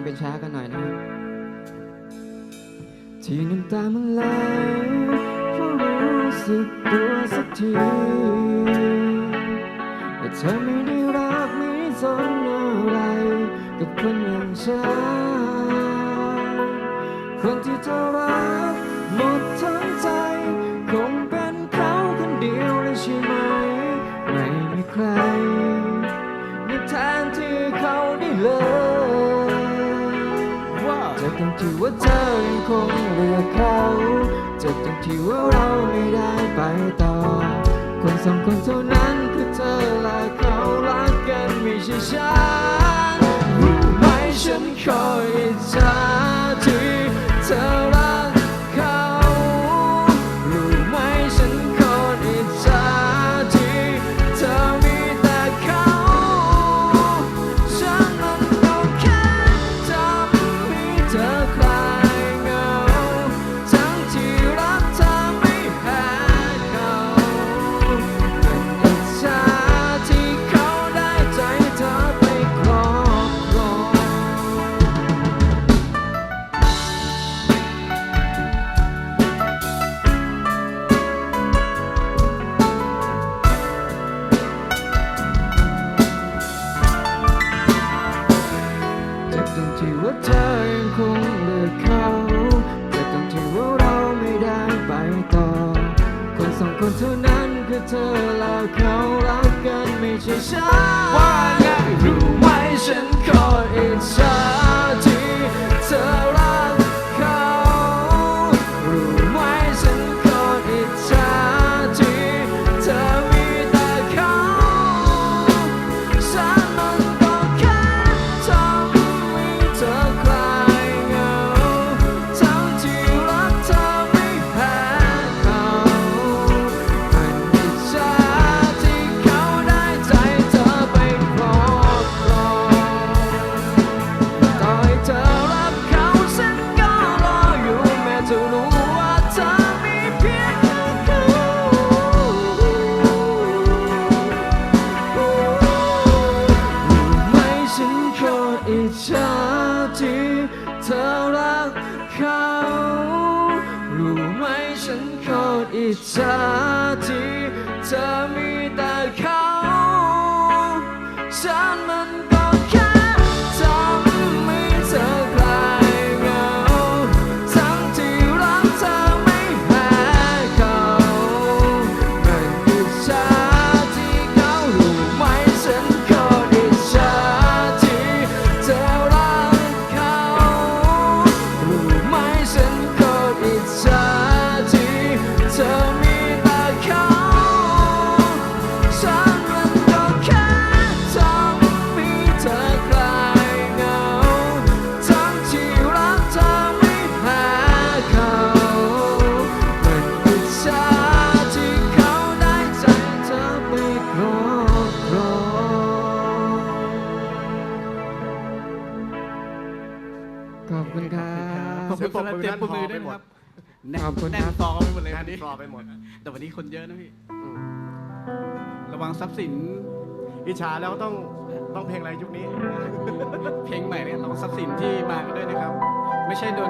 งเป็นช้ากันหน่อยนะครับที่น้ำตามันไหลเพราะรู้สึกตัวสักทีแต่เธอไม่ได้รักไม่สนอะไรกับคนอย่างฉันคนที่เธอรักหมดทั้งใจ คงเป็นเขาคนเดียวเลยใช่ไหม ไม่มีใคร ต้องที่ว่าเธอยังคงเลือกเขาจะต้องที่ว่าเราไม่ได้ไปต่อ คนสองคนเท่านั้นคือเธอและเขารักกันไม่ใช่ฉันรู้ไหมฉันคอยอิจ ที่ว่าเธอยังคงเลือกเขาแต่ตรงที่ว่าเราไม่ได้ไปต่อ คนสองคนเท่านั้นคือเธอและเขารักกันไม่ใช่ฉันว่าไงรู้ไหมฉันขออิจฉา คนโคตรอิจฉาที่เธอรักเขารู้ไหมฉันโคตรอิจฉาที่เธอมีแต่เขาฉันมัน ขอบคุณสำหรับเตรียมปรบมือด้วยนะครับแน่นขอบคุณแน่ครันบต่อไปหมดเลยแน่วันนนี้ฟลอไปหมด แต่วันนี้คนเยอะนะพี่อืมระวังทรัพย์สิน อิจฉาแล้วต้องต้องเพลงอะไรยุคนี้ เพลงใหม่เนี่ยระวังทรัพย์สินที่มากันด้วยนะครับ ไม่ใช่โดน